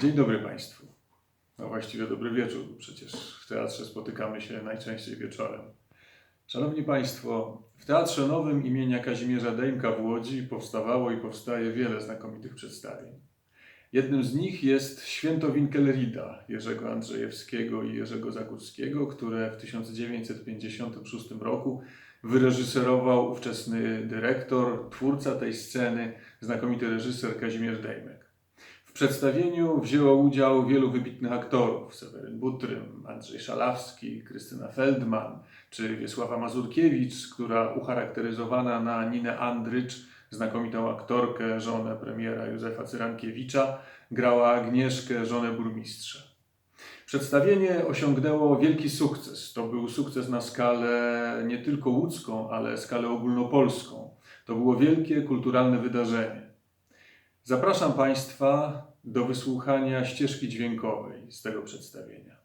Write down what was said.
Dzień dobry Państwu. No właściwie dobry wieczór, bo przecież w teatrze spotykamy się najczęściej wieczorem. Szanowni Państwo, w Teatrze Nowym imienia Kazimierza Dejmka w Łodzi powstawało i powstaje wiele znakomitych przedstawień. Jednym z nich jest Święto Winkelrida Jerzego Andrzejewskiego i Jerzego Zagórskiego, które w 1956 roku wyreżyserował ówczesny dyrektor, twórca tej sceny, znakomity reżyser Kazimierz Dejmek. W przedstawieniu wzięło udział wielu wybitnych aktorów: Seweryn Butrym, Andrzej Szalawski, Krystyna Feldman czy Wiesława Mazurkiewicz, która ucharakteryzowana na Ninę Andrycz, znakomitą aktorkę, żonę premiera Józefa Cyrankiewicza, grała Agnieszkę, żonę burmistrza. Przedstawienie osiągnęło wielki sukces. To był sukces na skalę nie tylko łódzką, ale skalę ogólnopolską. To było wielkie kulturalne wydarzenie. Zapraszam Państwa do wysłuchania ścieżki dźwiękowej z tego przedstawienia.